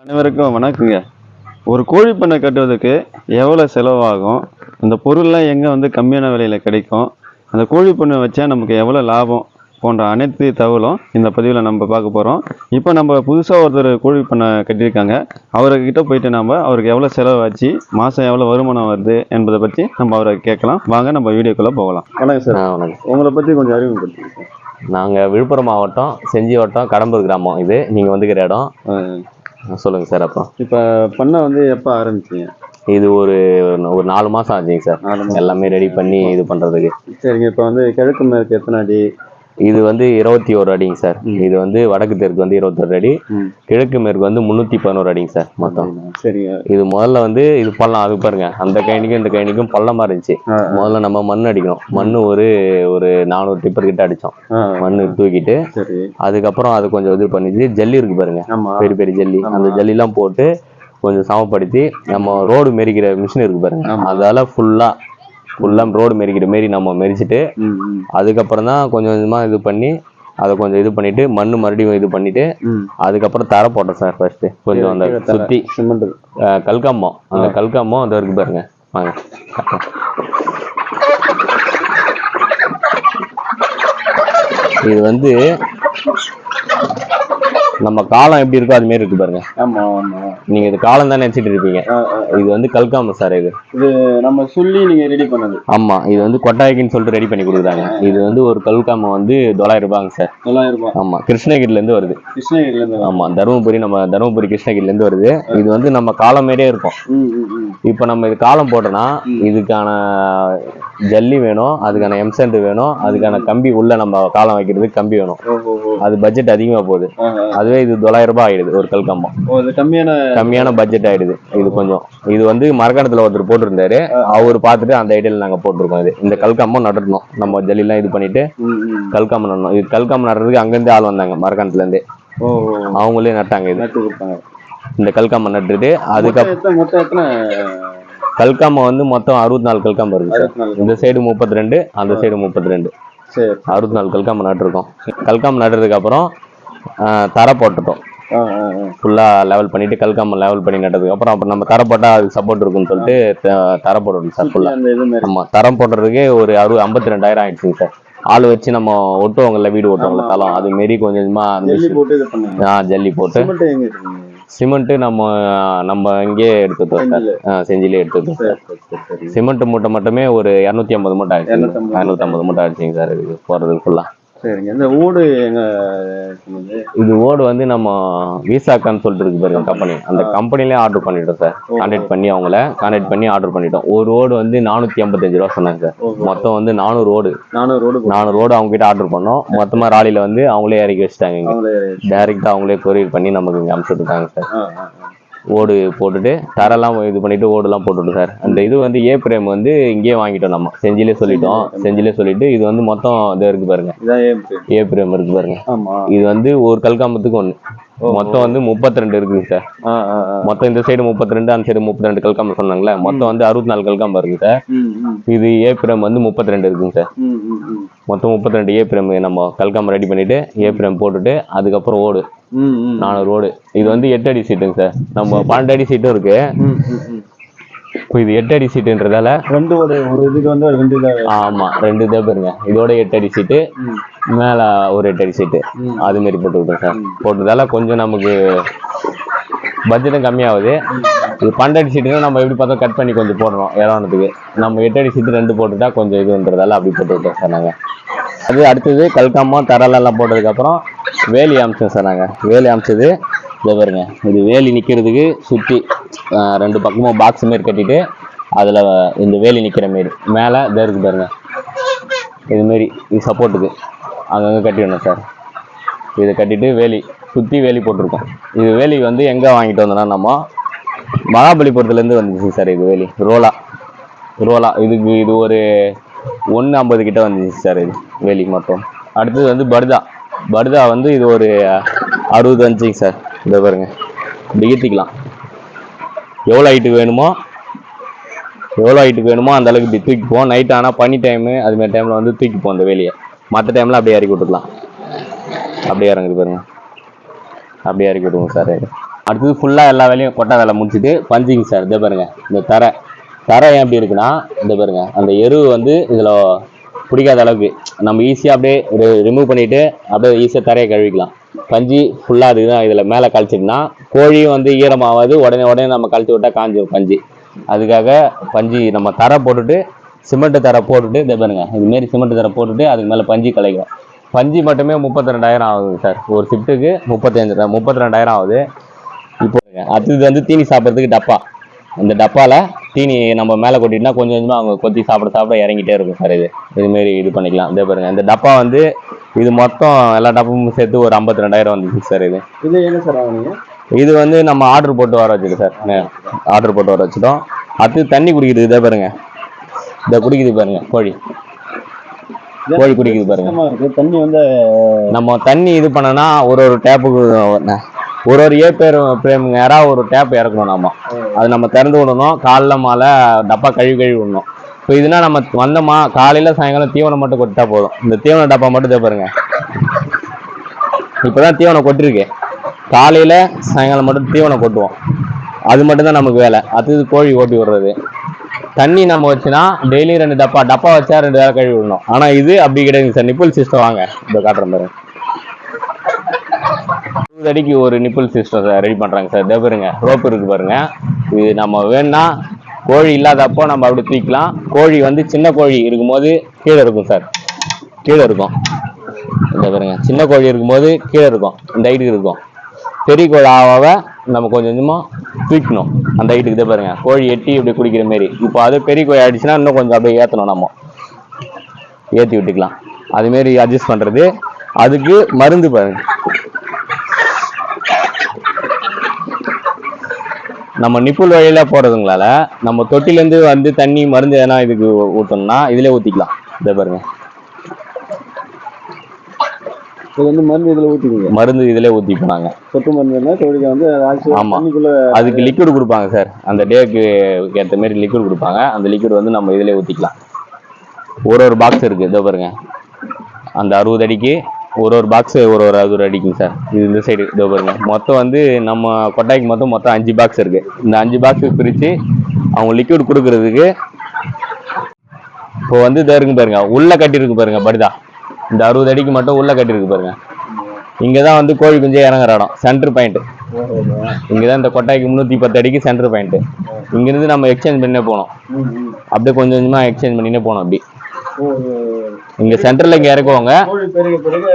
அனைவருக்கும் வணக்கங்க. ஒரு கோழி பண்ணை கட்டுவதற்கு எவ்வளோ செலவாகும்? அந்த பொருள்லாம் எங்கே வந்து கம்மியான விலையில் கிடைக்கும்? அந்த கோழி பண்ணை வச்சா நமக்கு எவ்வளோ லாபம்? போன்ற அனைத்து தகவலும் இந்த பதிவில் நம்ம பார்க்க போகிறோம் இப்போ நம்ம புதுசாக ஒருத்தர் கோழி பண்ணை கட்டியிருக்காங்க. அவர்கிட்ட போயிட்டு நம்ம அவருக்கு எவ்வளோ செலவாச்சு? மாதம் எவ்வளோ வருமானம் வருது என்பதை பற்றி நம்ம அவரை கேட்கலாம். வாங்க நம்ம வீடியோக்குள்ளே போகலாம். வணக்கம் சார். வணக்கம். உங்களை பற்றி கொஞ்சம் அறிமுகப்படுத்துங்க நாங்கள் விழுப்புரம் மாவட்டம் செஞ்சி வட்டம் கடம்பூர் கிராமம். இது நீங்கள் வந்துக்கிற இடம். சொல்லுங்கள் சார் அப்புறம். இப்போ பண்ணை வந்து எப்போ ஆரம்பிச்சீங்க? இது ஒரு ஒரு நாலு மாதம் ஆச்சுங்க சார். எல்லாமே ரெடி பண்ணி இது பண்ணுறதுக்கு சரிங்க இப்போ வந்து கிழக்கு மேற்கு எத்தனை அடி? இது வந்து இருபத்தி ஒரு அடிங்க சார். இது வந்து வடக்கு தெற்கு வந்து இருபத்தொரு அடி. கிழக்கு மேற்கு வந்து முந்நூற்றி பதினோரு அடிங்க சார் மொத்தம். சரிங்க. இது முதல்ல வந்து இது பள்ளம் அது பாருங்க. அந்த கைனிக்கும் இந்த கைனிக்கும் பள்ளமாக இருந்துச்சு. முதல்ல நம்ம மண் அடிக்கணும். மண் ஒரு ஒரு நானூறு டிப்பர் கிட்ட அடித்தோம் ஆ, மண் தூக்கிட்டு அதுக்கப்புறம் அது கொஞ்சம் இது பண்ணிச்சு. ஜல்லி இருக்கு பாருங்க. பெரிய பெரிய ஜல்லி. அந்த ஜல்லிலாம் போட்டு கொஞ்சம் சமப்படுத்தி நம்ம ரோடு மெரிக்கிற மிஷின் இருக்கு பாருங்க. அதால ஃபுல்லா ஃபுல்லா ரோடு மெரிக்கிற மாரி நம்ம மெரிச்சிட்டு அதுக்கப்புறம் தான் கொஞ்சம் கொஞ்சமா இது பண்ணி அதை கொஞ்சம் இது பண்ணிட்டு மண்ணு மறுபடியும் இது பண்ணிட்டு. அதுக்கப்புறம் தரை போட்டோம் சார் ஃபர்ஸ்ட் கொஞ்சம் அந்த. சுத்தி சிமெண்ட் கல்காம்பம் அந்த கல்காம்பம் அது இருக்கு பாருங்க வாங்க. இது வந்து நம்ம காலம் எப்படி இருக்கோ அது மாதிரி இருக்கு பாருங்க. ஆமா ஆமா. நீங்க இது காலம் தான் நினைச்சிட்டு இருப்பீங்க. இது வந்து கல்காம்பம் சார் இது. இது நம்ம சொல்லி நீங்க ரெடி பண்ணது. ஆமா இது வந்து கொட்டாய்க்குன்னு சொல்லிட்டு ரெடி பண்ணி கொடுக்குறாங்க. இது வந்து ஒரு கல்காம்பம் வந்து தொள்ளாயிரம் ரூபாங்க சார். தொள்ளாயிரம் ரூபாய். ஆமா கிருஷ்ணகிரில இருந்து வருது. கிருஷ்ணகிரில இருந்து ஆமா தருமபுரி நம்ம தருமபுரி கிருஷ்ணகிரில இருந்து வருது இது வந்து நம்ம காலம் மாரியே இருக்கும். இப்போ நம்ம இது காலம் போட்டோம்னா இதுக்கான ஜல்லி வேணும் அதுக்கான எம்சென்ட் வேணும் அதுக்கான கம்பி உள்ள நம்ம காலம் வைக்கிறதுக்கு கம்பி வேணும். அது பட்ஜெட் அதிகமா போகுது. அதுவே இது தொள்ளாயிரம் ரூபாய் ஆயிடுது ஒரு கல்கம்பம் ஓ, இது கம்மியான கம்மியான பட்ஜெட் ஆயிடுது இது கொஞ்சம். இது வந்து மரக்கணத்துல ஒருத்தர் போட்டிருந்தாரு அவர் பார்த்துட்டு அந்த ஐடியால நாங்க போட்டிருக்கோம் இது. இந்த கல்கம்பம் நடட்டணும் நம்ம ஜல்லிலாம் இது பண்ணிட்டு ம், ம். கல்கம்பம் நடணும் இது கல்கம்பம் நடுறதுக்கு அங்கேருந்து ஆள் வந்தாங்க மரக்கணத்துல இருந்து. அவங்களே நட்டாங்க இது. இந்த கல்கம்பம் நட்டுட்டு அதுக்கப்புறம் கல்காமம் வந்து மொத்தம் அறுபத்தி நாலு கல்காம்பம் இருக்கு இந்த சைடு முப்பத்தி ரெண்டு அந்த சைடு முப்பத்தி ரெண்டு. அறுபத்தி நாலு கல்காம்பம் நட்டுருக்கோம். கல்காம்பம் நடுறதுக்கு அப்புறம் தரை போட்டுட்டோம். ஆ, ஆ, ஆ. ஃபுல்லா லெவல் பண்ணிட்டு கல்காம்பம் லெவல் பண்ணி நட்டதுக்கு அப்புறம் அப்புறம் நம்ம தரை போட்டா அதுக்கு சப்போர்ட் இருக்குன்னு சொல்லிட்டு த- தரை போடணும் சார் ஃபுல்லா அந்த இது மாதிரி. ஆமா தரம் போடுறதுக்கே ஒரு அறுபது ஐம்பத்தி ரெண்டாயிரம் ஆயிடுச்சுங்க சார். ஆள் வச்சு நம்ம ஒட்டுவாங்கல்ல வீடு ஒட்டுவாங்கல்ல தளம் அது மாரி கொஞ்சம் கொஞ்சமா ஜல்லி போட்டு இது பண்ணுங்க. ஆ, ஜல்லி போட்டு. சிமெண்ட் நம்ம நம்ம இங்கேயே எடுத்துட்டோம் சார். செஞ்சில. எடுத்துட்டோம் சரி. சிமெண்ட் மூட்டை மட்டுமே ஒரு இரநூத்தி ஐம்பது மூட்டை ஆயிடுச்சு. 250 இரநூத்தி ஐம்பது மூட்டை ஆயிடுச்சுங்க சார் இதுக்கு போறதுக்கு ஃபுல்லா சரிங்க. இந்த ஓடு எங்க இது ஓடு வந்து நம்ம விசாக்கான்னு சொல்லிட்டு இருக்கு பாருங்க கம்பெனி அந்த கம்பெனிலே ஆர்டர் பண்ணிட்டோம் சார் கான்டாக்ட் பண்ணி அவங்கள கான்டாக்ட் பண்ணி ஆர்டர் பண்ணிட்டோம். ஒரு ஓடு வந்து நானூத்தி ஐம்பத்தஞ்சு ரூபா சொன்னாங்க சார். மொத்தம் வந்து நானூறு ஓடு. நானும் ரோடு நானூறு ஓடு அவங்க கிட்ட ஆர்டர் பண்ணோம் மொத்தமா ராலில வந்து அவங்களே இறக்கி வச்சுட்டாங்க டைரக்டா அவங்களே கொரியர் பண்ணி நமக்கு இங்க அனுப்பிச்சுட்டாங்க சார். ஓடு போட்டுட்டு தரெல்லாம் இது பண்ணிட்டு ஓடுலாம் போட்டுட்டு சார். அந்த இது வந்து ஏ பிரேம் வந்து இங்கேயே வாங்கிட்டோம் நம்ம. செஞ்சிலே சொல்லிட்டோம். செஞ்சிலே சொல்லிட்டு இது வந்து மொத்தம் இது இருக்கு பாருங்க. ஏ பிரேம் இருக்கு பாருங்க. இது வந்து ஒரு கல்காம்பத்துக்கு ஒன்று மொத்தம் வந்து முப்பத்தி ரெண்டு இருக்குங்க சார் மொத்தம் இந்த சைடு முப்பத்தி ரெண்டு அந்த சைடு முப்பத்தி ரெண்டு கல்காம்பம் சொன்னாங்களே மொத்தம் வந்து அறுபத்தி நாலு கல்காம்பம் இருக்கு சார் இது ஏ பிரேம் வந்து முப்பத்தி ரெண்டு இருக்குங்க சார். மொத்தம் முப்பத்தி ரெண்டு ஏ பிரேம் நம்ம கல்காம்பம் ரெடி பண்ணிட்டு ஏ பிரேம் போட்டுட்டு அதுக்கப்புறம் ஓடு நானூறு ஓடு இது வந்து எட்டு அடி சீட்டுங்க சார். நம்ம பன்னெண்டு அடி சீட்டும் இருக்கு. இப்போ இது எட்டு அடி சீட்டுன்றதால ரெண்டு ஒரு ஒரு இதுக்கு வந்து ஒரு ரெண்டு இதாக ஆமா ரெண்டு இதை பாருங்க. இதோட எட்டு அடி சீட்டு மேல ஒரு எட்டு அடி சீட்டு. ம். அது மாதிரி போட்டு விட்டோம் சார். போட்டதால கொஞ்சம் நமக்கு பட்ஜெட்டும் கம்மியாகுது. இது பன்னெண்டு சீட்டுனா நம்ம எப்படி பார்த்தா கட் பண்ணி கொஞ்சம் போடுறோம் இறவனத்துக்கு நம்ம எட்டு அடி சீட்டு ரெண்டு போட்டுட்டா கொஞ்சம் இதுன்றதால அப்படி போட்டு விட்டோம் சார் நாங்கள் அது அடுத்தது கல்காமா தரலெல்லாம் போட்டதுக்கப்புறம் வேலி அமிச்சோம் சார் நாங்கள் வேலி அமிச்சது. இதை பாருங்க. இது வேலி நிற்கிறதுக்கு சுற்றி ரெண்டு பக்கமும் பாக்ஸ் மாரி கட்டிட்டு அதில் இந்த வேலி நிற்கிற மாரி மேலே இதாக இருக்கு பாருங்க. இதுமாரி இது சப்போர்ட்டுக்கு அங்கங்கே கட்டிடணும் சார் இதை கட்டிட்டு வேலி சுற்றி வேலி போட்டிருக்கோம். இது வேலி வந்து எங்கே வாங்கிட்டு வந்தோம்னா நம்ம மகாபலிபுரத்துலேருந்து வந்துச்சு சார் இது வேலி. ரோலா. ரோலா. இதுக்கு இது ஒரு ஒன்று ஐம்பது கிட்ட வந்துச்சு சார் இது வேலி மட்டும். அடுத்தது வந்து பர்தா. பர்தா வந்து இது ஒரு அறுபது வந்துச்சுங்க சார் இதை பாருங்க. இப்படி ஏற்றிக்கலாம் எவ்வளோ ஹைட்டுக்கு வேணுமோ எவ்வளோ ஹைட்டுக்கு வேணுமோ அந்த அளவுக்கு இப்படி தூக்கிப்போம். நைட் ஆனால் பனி டைமு அதுமாரி டைமில் வந்து தூக்கிப்போம் அந்த வேலையை. மற்ற டைமில் அப்படியே இறக்கி விட்டுக்கலாம். அப்படியே இறங்குது பாருங்க. அப்படியே இறக்கி விட்டுருவோம் சார். அடுத்தது ஃபுல்லாக எல்லா வேலையும் கொட்டை வேலை முடிச்சுட்டு பஞ்சிங் சார். இதே பாருங்க இந்த தரை. தரை ஏன் எப்படி இருக்குன்னா இந்த பாருங்க அந்த எரு வந்து இதில் பிடிக்காத அளவுக்கு நம்ம ஈஸியாக அப்படியே ரிமூவ் பண்ணிட்டு அப்படியே ஈஸியாக தரையை கழுவிக்கலாம். பஞ்சு ஃபுல்லாக இதுதான் இதில் மேலே கழிச்சிட்டுனா கோழியும் வந்து ஈரமாகாது உடனே உடனே நம்ம கழிச்சு விட்டால் காஞ்சிடும் பஞ்சு. அதுக்காக பஞ்சு நம்ம தரை போட்டுட்டு சிமெண்ட்டு தரை போட்டுட்டு இதை பாருங்க இதுமாரி சிமெண்ட்டு தரை போட்டுட்டு அதுக்கு மேலே பஞ்சு கலைக்கும் பஞ்சு மட்டுமே முப்பத்தி ரெண்டாயிரம் ஆகுது சார் ஒரு ஷிஃப்ட்டுக்கு முப்பத்தஞ்சு முப்பத்தி ரெண்டாயிரம் ஆகுது. இப்போ அடுத்தது வந்து தீனி சாப்பிட்றதுக்கு டப்பா. அந்த டப்பாவில் தீனி நம்ம மேலே கொட்டிட்டோம்னா கொஞ்சம் கொஞ்சமாக அவங்க கொத்தி சாப்பிட சாப்பிட இறங்கிட்டே இருக்கும் சார் இது. இதுமாரி இது பண்ணிக்கலாம். இதே பாருங்கள் இந்த டப்பா வந்து இது மொத்தம் எல்லா டப்பாவும் சேர்த்து ஒரு ஐம்பத்தி ரெண்டாயிரம் வந்துச்சு சார் இது. இது என்ன சார் ஆகுனீங்க இது வந்து நம்ம ஆர்டர் போட்டு வர வச்சுக்கோம் சார் ஆர்டர் போட்டு வர வச்சுட்டோம். அடுத்து தண்ணி குடிக்குது இதே பாருங்க. இதை குடிக்குது பாருங்க கோழி. கோழி குடிக்குது பாருங்க. தண்ணி வந்து நம்ம தண்ணி இது பண்ணனா ஒரு ஒரு டேப்புக்கு ஒரு ஒரு ஏ பேர் பிரேம் நேரம் ஒரு டேப் இறக்கணும் நம்ம அது நம்ம திறந்து விடணும். காலைல மாலை டப்பா கழுவி கழுவி விடணும். இப்போ இதுனா நம்ம வந்தோமா காலையில் சாயங்காலம் தீவனம் மட்டும் கொட்டா போதும். இந்த தீவன டப்பா மட்டும் தேப்பாருங்க இப்போ இப்போதான் தீவனம் கொட்டிருக்கு. காலையில் சாயங்காலம் மட்டும் தீவனம் கொட்டுவோம். அது மட்டும்தான் நமக்கு வேலை. அடுத்தது கோழி ஓட்டி விடுறது. தண்ணி நம்ம வச்சுன்னா டெய்லி ரெண்டு டப்பா டப்பா வச்சா ரெண்டு வேலை கழுவி விடணும். ஆனால் இது அப்படி கிடையாது சார். நிப்பிள் சிஸ்டம் வாங்க. இப்போ காட்டுற மாதிரி இருபது அடிக்கு ஒரு நிப்பிள் சிஸ்டம் ரெடி பண்ணுறாங்க சார். இதோ ரோப் இருக்கு பாருங்க. இது நம்ம வேணும்னா கோழி இல்லாதப்போ நம்ம அப்படி தூக்கலாம் கோழி வந்து சின்ன கோழி இருக்கும்போது கீழே இருக்கும் சார். கீழே இருக்கும். இந்த பாருங்க. சின்ன கோழி இருக்கும்போது கீழே இருக்கும். இந்த ஹைட்டுக்கு இருக்கும். பெரிய கோழி ஆவாவ நம்ம கொஞ்சம் கொஞ்சமா தூக்கணும் அந்த ஹைட்டுக்கு இதை பாருங்க. கோழி எட்டி இப்படி குடிக்கிற மாரி. இப்போ அது பெரிய கோழி ஆயிடுச்சுன்னா இன்னும் கொஞ்சம் அப்படியே ஏற்றணும் நம்ம. ஏற்றி விட்டுக்கலாம். அதுமாரி அட்ஜஸ்ட் பண்ணுறது அதுக்கு மருந்து பாருங்க. நம்ம நிப்புல் வழியில போறதுங்களால நம்ம தொட்டிலேருந்து வந்து தண்ணி மருந்து எதனா இதுக்கு ஊற்றணும்னா இதுல ஊத்திக்கலாம். இதை பாருங்க. இது வந்து மருந்து இதுல ஊத்திக்கீங்க. மருந்து இதுல ஊத்திப்போம் நாங்க சொட்டு மருந்துன்னா கோழிக்கு வந்து ஆமா. அதுக்கு லிக்விட் கொடுப்பாங்க சார். அந்த டேக்கு ஏற்ற மாதிரி லிக்விட் கொடுப்பாங்க. அந்த லிக்விட் வந்து நம்ம இதிலே ஊற்றிக்கலாம் ஒரு ஒரு பாக்ஸ் இருக்குது இதோ பாருங்க. அந்த அறுபது அடிக்கு ஒரு ஒரு பாக்ஸ் ஒரு ஒரு அறுபது அடிக்குங்க சார் இது இந்த சைடு இதோ பாருங்க. மொத்தம் வந்து நம்ம கொட்டாய்க்கு மொத்தம் மொத்தம் அஞ்சு பாக்ஸ் இருக்கு. இந்த அஞ்சு பாக்ஸ் பிரித்து அவங்க லிக்விட் கொடுக்கறதுக்கு இப்போ வந்து இதாக இருக்கு பாருங்க. உள்ள கட்டியிருக்கு பாருங்க படுதா. இந்த அறுபது அடிக்கு மட்டும் உள்ள கட்டியிருக்கு பாருங்க. இங்கே தான் வந்து கோழி குஞ்சு இறங்குற இடம். சென்டர் பாயிண்ட் இங்கே தான் இந்த கொட்டாய்க்கு முந்நூற்றி பத்து அடிக்கு சென்டர் பாயிண்ட்டு இங்கேருந்து நம்ம எக்ஸ்சேஞ்ச் பண்ணியே போனோம். அப்படியே கொஞ்சம் கொஞ்சமாக எக்ஸ்சேஞ்ச் பண்ணினே போனோம் அப்படி. இங்கே சென்டரில் இங்கே இறக்குவாங்க.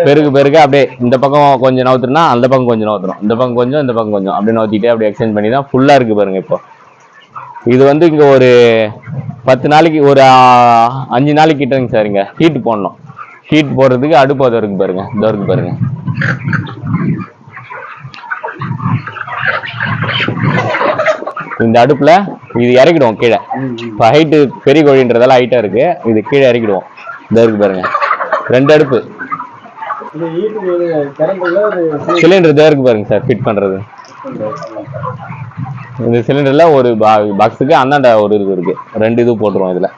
பெருக பெருக அப்படியே இந்த பக்கம் கொஞ்சம் நவுத்துனா அந்த பக்கம் கொஞ்சம் நவுத்துறோம் இந்த பக்கம் கொஞ்சம் இந்த பக்கம் கொஞ்சம் அப்படியே நவுத்திட்டே அப்படியே எக்ஸ்சேஞ்ச் பண்ணி தான் ஃபுல்லாக இருக்குது பாருங்க இப்போ. இது வந்து இங்கே ஒரு பத்து நாளைக்கு ஒரு அஞ்சு நாளைக்கு கிட்டங்க சார் இங்கே. ஹீட் போடணும். ஹீட் போடுறதுக்கு அடுப்பு அது இருக்கு பாருங்க. இதோ இருக்கு பாருங்க. இந்த அடுப்புல இது இறக்கிடுவோம் கீழே. இப்போ ஹைட்டு பெரிய கோழின்றதால ஹைட்டா இருக்கு. இது கீழே இறக்கிடுவோம். இந்த இருக்கு பாருங்க. ரெண்டு அடுப்பு. சிலிண்டர் தான் இருக்கு பாருங்க சார் ஃபிட் பண்றது. இந்த சிலிண்டர்ல ஒரு பாக்ஸுக்கு அந்தாண்ட ஒரு இது இருக்கு. ரெண்டு இது போட்டுருவோம் இதுல.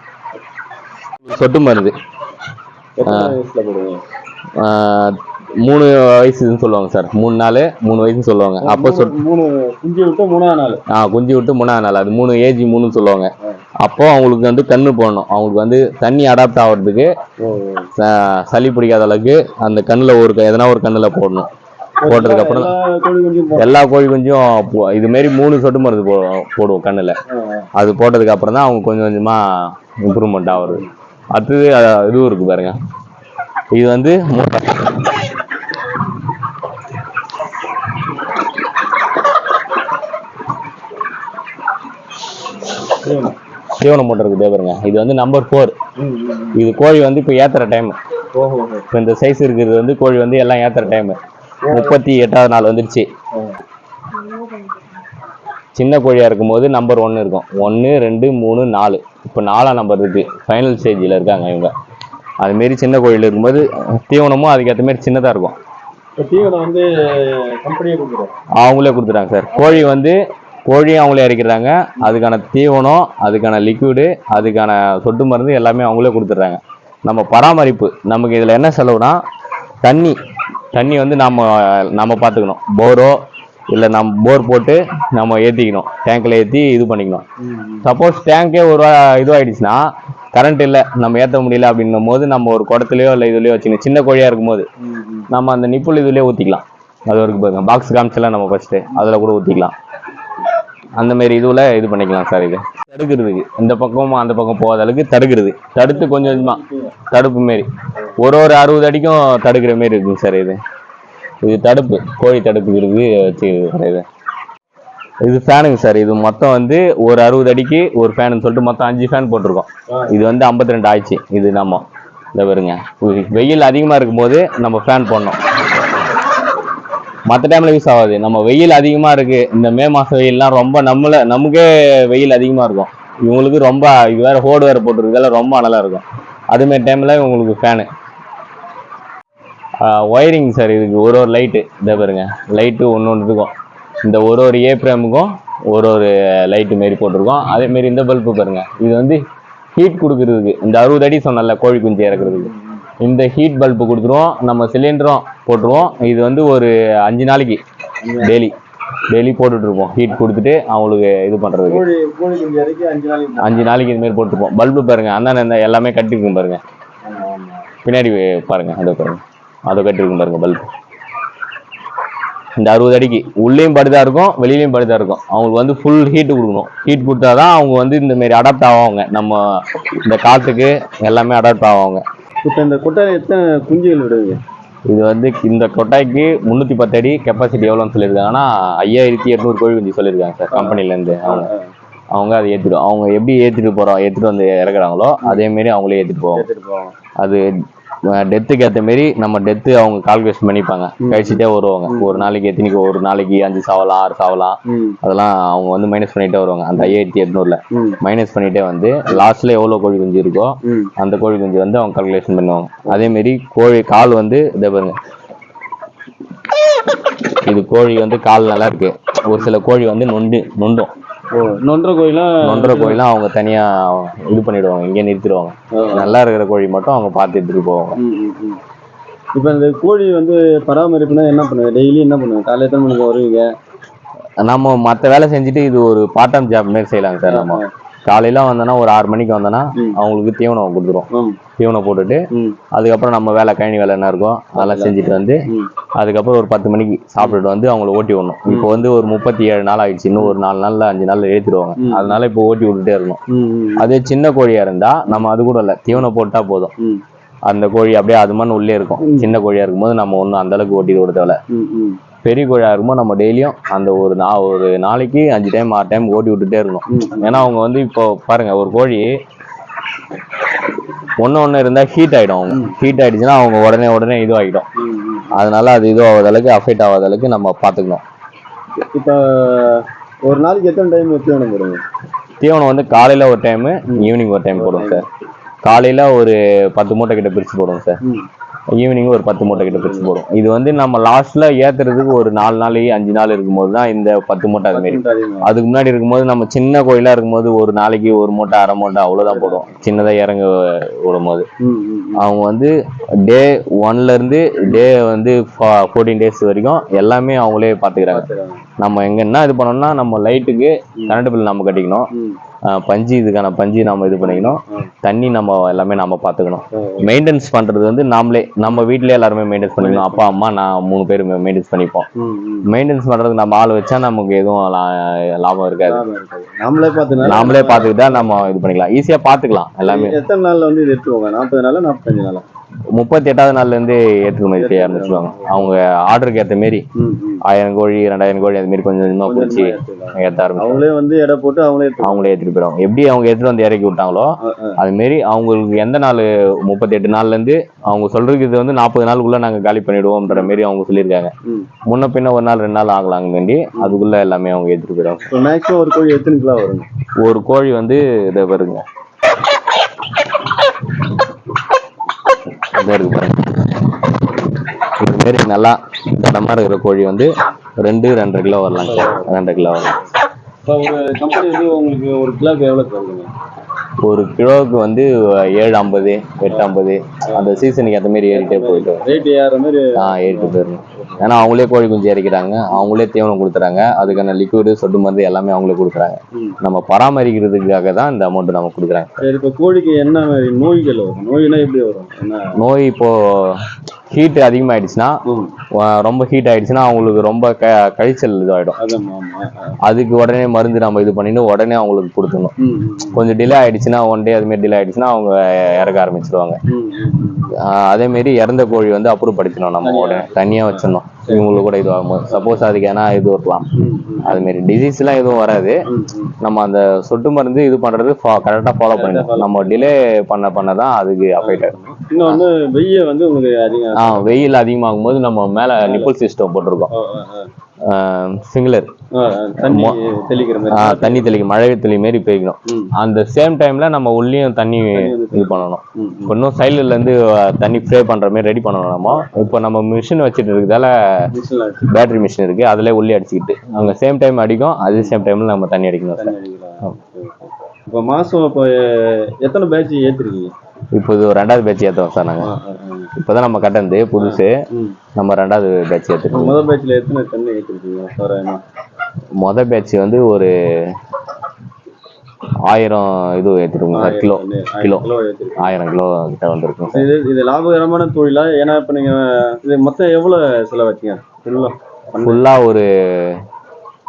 சொட்டு மருந்து. மூணு வயசுன்னு சொல்லுவாங்க சார். மூணு நாள் மூணு வயசுன்னு சொல்லுவாங்க. அப்போ சொட் மூணு குஞ்சு விட்டு மூணாவது நாள். ஆ குஞ்சு விட்டு மூணாவது நாள். அது மூணு ஏஜ் மூணுன்னு சொல்லுவாங்க. அப்போ அவங்களுக்கு வந்து கண்ணு போடணும். அவங்களுக்கு வந்து தண்ணி அடாப்ட் ஆகிறதுக்கு ச- சளி பிடிக்காத அளவுக்கு அந்த கண்ணில் ஒரு எதனா ஒரு கண்ணில் போடணும். போட்டதுக்கு அப்புறம் எல்லா கோழி குஞ்சும் போ- எல்லா கோழி குஞ்சும் போ- இது மாரி மூணு சொட்டு மருந்து போடுவோம் கண்ணில். அது போட்டதுக்கு அப்புறம் தான் அவங்க கொஞ்சம் கொஞ்சமா இம்ப்ரூவ்மெண்ட் ஆகுது. அடுத்தது இதுவும் இருக்கு பாருங்க. இது வந்து மூட்டை தீவனம். மூட்டை இருக்கு இதோ வந்து நம்பர் ஃபோர். இது கோழி வந்து இப்போ ஏத்துற டைம் இப்போ இந்த சைஸ் இருக்கிறது வந்து கோழி வந்து எல்லாம் ஏத்துற டைம் முப்பத்தி எட்டாவது நாள் வந்துருச்சு. சின்ன கோழியா இருக்கும்போது நம்பர் ஒன்று இருக்கும். ஒன்று ரெண்டு மூணு நாலு. இப்போ நாலாம் நம்பர் இருக்கு. ஃபைனல் ஸ்டேஜில் இருக்காங்க இவங்க. அதுமாரி சின்ன கோழியில் இருக்கும்போது தீவனமும் அதுக்கேற்ற மாதிரி சின்னதாக இருக்கும். தீவனம் வந்து கம்பெனியே கொடுக்குறோம் அவங்களே கொடுத்துட்டாங்க சார். கோழி வந்து கோழியும் அவங்களே இறக்கிறாங்க அதுக்கான தீவனம் அதுக்கான லிக்விடு அதுக்கான சொட்டு மருந்து எல்லாமே அவங்களே கொடுத்துட்றாங்க. நம்ம பராமரிப்பு நமக்கு இதில் என்ன செலவுனா தண்ணி தண்ணி வந்து நம்ம நம்ம பார்த்துக்கணும் போரோ இல்லை நம்ம போர் போட்டு நம்ம ஏற்றிக்கணும் டேங்க்கில் ஏற்றி இது பண்ணிக்கணும். சப்போஸ் டேங்கே ஒரு இதுவாயிடுச்சுன்னா கரண்ட் இல்லை நம்ம ஏற்ற முடியல அப்படின்னும் போது நம்ம ஒரு குடத்துலையோ இல்லை இதுலையோ வச்சுக்கணும் சின்ன கோழியாக இருக்கும்போது நம்ம அந்த நிப்புள் இதுலேயே ஊற்றிக்கலாம் அது வரைக்கும் பாருங்க பாக்ஸ் காமிச்சலாம் நம்ம ஃபஸ்ட்டு அதில் கூட ஊற்றிக்கலாம் அந்த மாதிரி இதுவில் இது பண்ணிக்கலாம் சார் இது. தடுக்கிறதுக்கு. இந்த பக்கமும் அந்த பக்கம் போகாத அளவுக்கு தடுக்கிறது. தடுத்து கொஞ்சம் கொஞ்சமாக தடுப்பு மாரி. ஒரு ஒரு அறுபது அடிக்கும் தடுக்கிற மாரி இருக்குங்க சார் இது. இது தடுப்பு. கோழி தடுப்புங்கிறது வச்சு இது. இது ஃபேனுங்க சார். இது மொத்தம் வந்து ஒரு அறுபது அடிக்கு ஒரு ஃபேனுன்னு சொல்லிட்டு மொத்தம் அஞ்சு ஃபேன் போட்டிருக்கோம். இது வந்து 52 ரெண்டு ஆயிடுச்சு. இது நம்ம. இந்த வருங்க வெயில் அதிகமாக இருக்கும்போது நம்ம ஃபேன் போடணும். மற்ற டைம்ல யூஸ் ஆகாது. நம்ம வெயில் அதிகமாக இருக்கு. இந்த மே மாதம் வெயில்லாம் ரொம்ப நம்மள நமக்கே வெயில் அதிகமாக இருக்கும். இவங்களுக்கு ரொம்ப இது வேற ஹோடு வேற போட்டிருக்கதால ரொம்ப அனலாக இருக்கும். அதுமாரி டைம்ல உங்களுக்கு ஃபேனு ஒயரிங் சார் இதுக்கு ஒரு ஒரு லைட்டு இதை பாருங்க. லைட்டு ஒன்று ஒன்று இருக்கும். இந்த ஒரு ஒரு ஏ பிரேமுக்கும் ஒரு ஒரு லைட்டு மாரி போட்டிருக்கோம். அதேமாரி இந்த பல்பு பாருங்க. இது வந்து ஹீட் கொடுக்கறதுக்கு. இந்த அறுபது அடி சொன்னல கோழி குஞ்சு இறக்குறதுக்கு. இந்த ஹீட் பல்பு கொடுத்துருவோம். நம்ம சிலிண்டரும் போட்டுருவோம். இது வந்து ஒரு அஞ்சு நாளைக்கு டெய்லி டெய்லி போட்டுட்டு இருப்போம் ஹீட் கொடுத்துட்டு அவங்களுக்கு இது பண்ணுறதுக்கு அஞ்சு நாளைக்கு அஞ்சு நாளைக்கு இது மாதிரி போட்டுருப்போம். பல்பு பாருங்க. அந்தாண்ட இந்த எல்லாமே கட்டிருக்கும் பாருங்க. பின்னாடி பாருங்க. அதை பாருங்க. அதை கட்டிருக்கும் பாருங்க பல்பு இந்த அறுபது அடிக்கு. உள்ளேயும் படுதா இருக்கும் வெளியிலயும் படுதா இருக்கும். அவங்களுக்கு வந்து ஃபுல் ஹீட் கொடுக்கணும். ஹீட் கொடுத்தாதான் அவங்க வந்து இந்த மாதிரி அடாப்ட் ஆவாங்க. நம்ம இந்த காத்துக்கு எல்லாமே அடாப்ட் ஆவாங்க. இப்போ இந்த கொட்டாய் எத்தனை குஞ்சுகள் விடுவீங்க இது வந்து இந்த கொட்டாய்க்கு முந்நூற்றி பத்து அடி கெப்பாசிட்டி எவ்வளோன்னு சொல்லியிருக்காங்கன்னா ஐயாயிரத்தி எட்நூறு கோழி குஞ்சு சொல்லியிருக்காங்க சார் கம்பெனிலேருந்து அவங்க அவங்க அதை ஏற்றிடும் அவங்க எப்படி ஏற்றிட்டு போகிறோம் ஏற்றிட்டு வந்து இறக்குறாங்களோ அதே மாரி அவங்களே ஏற்றிட்டு போவாங்க. அது டெத்துக்கு ஏற்ற மாரி நம்ம டெத்து அவங்க கால்குலேஷன் பண்ணிப்பாங்க. கழிச்சிட்டே வருவாங்க. ஒரு நாளைக்கு எத்தனைக்கு ஒரு நாளைக்கு அஞ்சு சாவலாம் ஆறு சாவலாம் அதெல்லாம் அவங்க வந்து மைனஸ் பண்ணிட்டே வருவாங்க. அந்த ஐயாயிரத்தி எட்நூறுல. மைனஸ் பண்ணிட்டே வந்து லாஸ்ட்ல எவ்வளோ கோழி குஞ்சு இருக்கோ அந்த கோழி குஞ்சு வந்து அவங்க கால்குலேஷன் பண்ணுவாங்க. அதே மாரி கோழி கால் வந்து இதை பாருங்க. இது கோழி வந்து கால் நல்லா இருக்கு. ஒரு சில கோழி வந்து நொண்டு நொண்டும். நொன்ற கோயிலாம் நொண்டுற கோழிலாம் அவங்க தனியா இது பண்ணிடுவாங்க இங்கே நிறுத்திடுவாங்க. நல்லா இருக்கிற கோழி மட்டும் அவங்க பார்த்து எடுத்துட்டு போவாங்க. இப்போ இந்த கோழி வந்து பராமரிப்புனா என்ன பண்ணுவீங்க? டெய்லி என்ன பண்ணுவீங்க? காலையில் எத்தனை மணிக்கு வருவீங்க? நம்ம மற்ற வேலை செஞ்சுட்டு இது ஒரு பார்ட் டைம் ஜாப் மாரி செய்யலாங்க சார் நம்ம. காலையில வந்தோன்னா ஒரு ஆறு மணிக்கு வந்தோன்னா. அவங்களுக்கு தீவனம் கொடுத்துருவோம். ம். தீவனம் போட்டுட்டு அதுக்கப்புறம் நம்ம வேலை கழனி வேலை என்ன இருக்கோ அதெல்லாம் செஞ்சுட்டு வந்து அதுக்கப்புறம் ஒரு பத்து மணிக்கு சாப்பிட்டுட்டு வந்து அவங்கள ஓட்டி விடணும். இப்போ வந்து ஒரு முப்பத்தி ஏழு நாள் ஆயிடுச்சு. இன்னும் ஒரு நாலு நாள்ல அஞ்சு நாள்ல ஏற்றிடுவாங்க. அதனால இப்போ ஓட்டி விட்டுட்டே இருக்கணும். அதே சின்ன கோழியா இருந்தா நம்ம அது கூட இல்லை. தீவனம் போட்டா போதும். அந்த கோழி அப்படியே அது மண் உள்ளே இருக்கும். சின்ன கோழியா இருக்கும்போது நம்ம ஒன்றும் அந்த அளவுக்கு ஓட்டி விட ம். பெரிய கோழியா இருக்கும்போது நம்ம டெய்லியும் அந்த ஒரு நா ஒரு நாளைக்கு அஞ்சு டைம் ஆறு டைம் ஓட்டி விட்டுட்டே இருக்கணும். ஏன்னா அவங்க வந்து இப்போ பாருங்க ஒரு கோழி ஒன்று ஒன்று இருந்தால் ஹீட் ஆகிடும் அவங்க. ஹீட் ஆயிடுச்சுன்னா அவங்க உடனே உடனே இதுவாகிடும். அதனால அது இதுவாகாத அளவுக்கு அஃபெக்ட் ஆகாத அளவுக்கு நம்ம பார்த்துக்கணும். இப்போ ஒரு நாளைக்கு எத்தனை டைம் தீவனம் போடுங்க தீவனம் வந்து காலையில் ஒரு டைமு ஈவினிங் ஒரு டைம் போடுவோம் சார் காலையில் ஒரு பத்து மூட்டை கிட்ட பிரித்து போடுவோம் சார் ஈவினிங் ஒரு பத்து மூட்டை கிட்ட பிரித்து போடுவோம் இது வந்து நம்ம லாஸ்ட்டில் ஏற்றுறதுக்கு ஒரு நாலு நாளைக்கு அஞ்சு நாள் இருக்கும்போது தான் இந்த பத்து மூட்டை அது அதிகமாக அதுக்கு முன்னாடி இருக்கும்போது நம்ம சின்ன கோயிலாக இருக்கும்போது ஒரு நாளைக்கு ஒரு மூட்டை அரை மூட்டை அவ்வளோதான் போடுவோம் சின்னதாக இறங்க விடும்போது. ம் ம் அவங்க வந்து டே ஒன்லேருந்து டே வந்து ஃபோர்டீன் டேஸ் வரைக்கும் எல்லாமே அவங்களே பார்த்துக்கிறாங்க பார்த்துக்கோங்க நம்ம எங்க என்ன இது பண்ணோம்னா நம்ம லைட்டுக்கு கரண்ட் பில் நம்ம கட்டிக்கணும். பஞ்சு இதுக்கான பஞ்சு நம்ம இது பண்ணிக்கணும். தண்ணி நம்ம எல்லாமே நம்ம பார்த்துக்கணும். மெயின்டெனன்ஸ் பண்றது வந்து நாமளே நம்ம வீட்லயே எல்லாருமே மெயின்டெனன்ஸ் பண்ணிக்கணும். அப்பா அம்மா நான் மூணு பேர் மெயின்டெனன்ஸ் பண்ணிப்போம். ம் ம். மெயின்டெனன்ஸ் பண்றதுக்கு நம்ம ஆள் வச்சா நமக்கு எதுவும் லாபம் இருக்காது. நாமளே பார்த்து நாமளே பார்த்துக்கிட்டா நம்ம இது பண்ணிக்கலாம். ஈஸியா பார்த்துக்கலாம் எல்லாமே. எத்தனை நாள்ல வந்து இது எடுத்துக்கோங்க? நாற்பது நாளா நாற்பத்தஞ்சு நாளா முப்பத்தி எட்டாவது நாள்ல இருந்து ஏற்றுமதி செய்ய ஆரம்பிச்சிருவாங்க. அவங்க ஆர்டருக்கு ஏற்ற மாரி ஆயிரம் கோழி ரெண்டாயிரம் கோழி அது மாதிரி கொஞ்சம் கொஞ்சமா பிடிச்சி. ஏற்ற ஆரம்பிச்சு அவங்களே வந்து எடை போட்டு அவங்களே. அவங்களே ஏற்றிட்டு போயிடுவாங்க. எப்படி அவங்க எடுத்துட்டு வந்து இறக்கி விட்டாங்களோ. அது மாரி அவங்களுக்கு எந்த நாள்? முப்பத்தி எட்டு நாள்ல இருந்து அவங்க சொல்றதுக்கு இது வந்து நாற்பது நாளுக்குள்ள நாங்க காலி பண்ணிடுவோம்ன்ற மாரி அவங்க சொல்லியிருக்காங்க. முன்ன பின்ன ஒரு நாள் ரெண்டு நாள் ஆகலாங்க வேண்டி அதுக்குள்ள எல்லாமே அவங்க ஏற்றிட்டு போயிடுவாங்க. மேக்ஸிமம் ஒரு கோழி எத்தனை கிலோ வருங்க? ஒரு கோழி வந்து இதை பாருங்க. இதை இருக்கு. பாருங்க இது மாரி நல்லா தடமா இருக்கிற கோழி வந்து ரெண்டு ரெண்டரை கிலோ வரலாங்க சார். ரெண்டரை கிலோ வரலாம். உங்களுக்கு ஒரு கிலோக்கு எவ்வளோ தருதுங்க ஒரு கிலோவுக்கு வந்து ஏழு ஐம்பது எட்டு ஐம்பது. அந்த சீசனுக்கு ஏற்ற மாரி ஏறிட்டே போயிட்டு ரேட் ஏற மாதிரி ஆ ஏறிட்டு போயிடணும். ஏன்னா அவங்களே கோழி குஞ்சு இறக்கிறாங்க அவங்களே தீவனம் கொடுத்துறாங்க அதுக்கான லிக்விடு சொட்டு மருந்து எல்லாமே அவங்களே கொடுக்குறாங்க. நம்ம பராமரிக்கிறதுக்காக தான் இந்த அமௌண்ட் நம்ம கொடுக்குறாங்க. இப்போ கோழிக்கு என்ன மாதிரி நோய்கள் வரும்? நோய்னா எப்படி வரும்? நோய் இப்போ ஹீட் அதிகமாயிடுச்சுன்னா ரொம்ப ஹீட் ஆயிடுச்சுன்னா அவங்களுக்கு ரொம்ப க கழிச்சல் ஆ. அதுக்கு உடனே மருந்து நம்ம இது பண்ணிட்டு உடனே அவங்களுக்கு கொடுத்துடணும். கொஞ்சம் டிலே ஆயிடுச்சுன்னா ஒன் டே அதுமாரி டிலே ஆயிடுச்சுன்னா அவங்க இறக்க ஆரம்பிச்சிடுவாங்க ம், ம், ம். ஆஹ் அதே மாரி இறந்த கோழி வந்து அப்புறப்படுத்தணும் நம்ம உடனே. தனியா வச்சிடணும். இவங்களுக்கு கூட இது ஆகும். சப்போஸ் அதுக்கு ஏன்னா இது வரலாம் ம், ம், அது மாரி டிசீஸ் எல்லாம் எதுவும் வராது. நம்ம அந்த சொட்டு மருந்து இது பண்றது கரெக்டா ஃபாலோ பண்ணிடணும் நம்ம டிலே பண்ண பண்ண தான் அதுக்கு அஃபெக்ட் ஆகும். இன்னும் வந்து வெய்ய வந்து உங்களுக்கு அதிகம் ஆ வெயில் அதிகமாகும் போது நம்ம மேல நிப்பிள் சிஸ்டம் போட்டிருக்கோம். சிங்குலர் தண்ணி தெளிக்கிற மாதிரி தண்ணி தெளிக்க மழை தெளி மாரி பெய்யணும் ம். அந்த சேம் டைம்ல நம்ம உள்ளேயும் தண்ணி இது பண்ணணும். இன்னும் சைடுல இருந்து தண்ணி ஸ்ப்ரே பண்ற மாதிரி ரெடி பண்ணணும் நம்ம. இப்போ நம்ம மிஷின் வச்சுட்டு அடிச்சு பேட்டரி மிஷின் இருக்கு. அதுல உள்ளே அடிச்சுக்கிட்டு. அங்க சேம் டைம் அடிக்கும். அதே சேம் டைம்ல நம்ம தண்ணி அடிக்கணும் ஓகே. இப்போ மாசம் இப்போ எத்தனை பேட்ச் ஏத்துறீங்க இப்போ இது ரெண்டாவது பேட்ச் ஏற்றுவோம் சார் நாங்க. ஆ, ஆ, ஆ. இப்போதான் நம்ம கட்டந்து புதுசு. நம்ம ரெண்டாவது பேட்ச் ஏற்றுருக்கோம் முதல் பேட்ச்ல எத்தனை டன் ஏற்றிருக்கீங்க? தோராயமா. மொதல் பேட்ச் வந்து ஒரு ஆயிரம் இது ஏற்றிருக்கோம் சார் கிலோ கிலோ. ஆயிரம் கிலோ கிட்ட வந்திருக்கும் இது இது லாபகரமான தொழிலா? ஏன்னா இப்போ நீங்க இது மொத்தம் எவ்வளவு செலவாச்சீங்க? ஃபுல்லா ஃபுல்லா ஒரு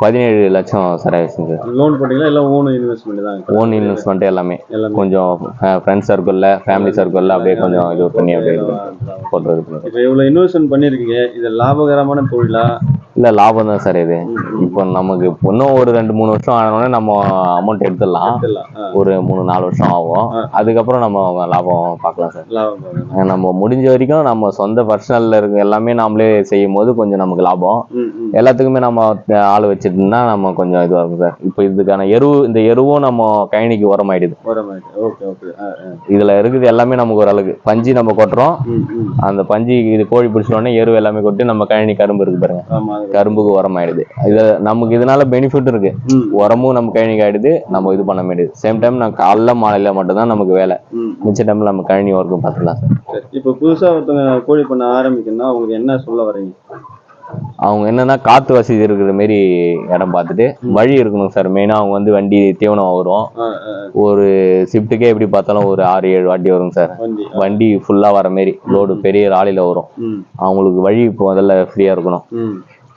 பதினேழு லட்சம் செலவாயிடுச்சு சார் லோன் போட்டீங்களா? இல்லை ஓன் இன்வெஸ்ட்மெண்ட் தான்? ஓன் இன்வெஸ்ட்மெண்ட் எல்லாமே. கொஞ்சம் ஃப்ரெண்ட்ஸ் சர்க்கிளில் ஃபேமிலி சர்க்கிளில் அப்படியே கொஞ்சம் இது பண்ணி அப்படியே இது போட்டுறது இப்போ இவ்வளோ இன்வெஸ்ட்மெண்ட் பண்ணியிருக்கீங்க இது லாபகரமான தொழிலா? இல்லை லாபம் தான் சார் இது. இப்போ நமக்கு இன்னும் ஒரு ரெண்டு மூணு வருஷம் ஆனோடனே நம்ம அமௌண்ட் எடுத்துடலாம். ஒரு மூணு நாலு வருஷம் ஆகும். அதுக்கப்புறம் நம்ம லாபம் பார்க்கலாம் சார். நம்ம முடிஞ்ச வரைக்கும் நம்ம சொந்த பர்சனல்ல இருக்க எல்லாமே நாமளே செய்யும் போது கொஞ்சம் நமக்கு லாபம். எல்லாத்துக்குமே நம்ம ஆள் வச்சிருந்தா நம்ம கொஞ்சம் இதுவாக இருக்கும் சார் இப்போ இதுக்கான எரு இந்த எருவும் நம்ம கழனிக்கு உரமாயிடுது வரமாட்டேன் ஓகே இதுல இருக்குது எல்லாமே நமக்கு ஓரளவுக்கு. பஞ்சு நம்ம கொட்டுறோம். அந்த பஞ்சு இது கோழி பிடிச்ச உடனே எரு எல்லாமே கொட்டி நம்ம கழனி கரும்பு இருக்கு பாருங்க. கரும்புக்கு உரமாயிடுது இது நமக்கு இதனால பெனிஃபிட் இருக்கு. உரமும் நம்ம கழனிக்கு ஆயிடுது. நம்ம இது பண்ண முடியுது சேம் டைம் நான் காலைல மாலையில மட்டும்தான் நமக்கு வேலை. மிச்ச டைம்ல நம்ம கழனி ஒர்க்கும் பார்த்துக்கலாம். சார். இப்போ புதுசாக ஒருத்தவங்க கோழி பண்ண ஆரம்பிக்கணும்னா உங்களுக்கு என்ன சொல்ல வரீங்க? அவங்க என்னன்னா காத்து வசதி இருக்கிற மாரி இடம் பார்த்துட்டு வழி இருக்கணும் சார். மெயினா அவங்க வந்து வண்டி தீவனம் வரும். ஒரு ஷிஃப்ட்டுக்கே எப்படி பார்த்தாலும் ஒரு ஆறு ஏழு வாட்டி வரும் சார். வண்டி ஃபுல்லா வர மாரி. லோடு பெரிய லாரியில வரும். அவங்களுக்கு வழி இப்போ முதல்ல ஃப்ரீயா இருக்கணும்.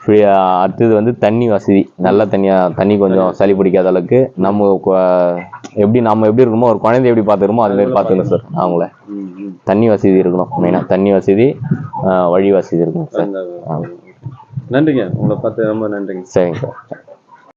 ஃப்ரீயா அடுத்தது வந்து தண்ணி வசதி. நல்ல தண்ணியா தண்ணி கொஞ்சம் சளி பிடிக்காத அளவுக்கு நம்ம எப்படி நம்ம எப்படி இருக்கணுமோ ஒரு குழந்தை எப்படி பார்த்துக்கிறோமோ அது மாதிரி பார்த்துக்கணும் சார் அவங்கள தண்ணி வசதி இருக்கணும் மெயினாக தண்ணி வசதி வழி வசதி இருக்கணும் சார். நன்றிங்க. உங்களை பார்த்து ரொம்ப நன்றிங்க. சரிங்க. சார்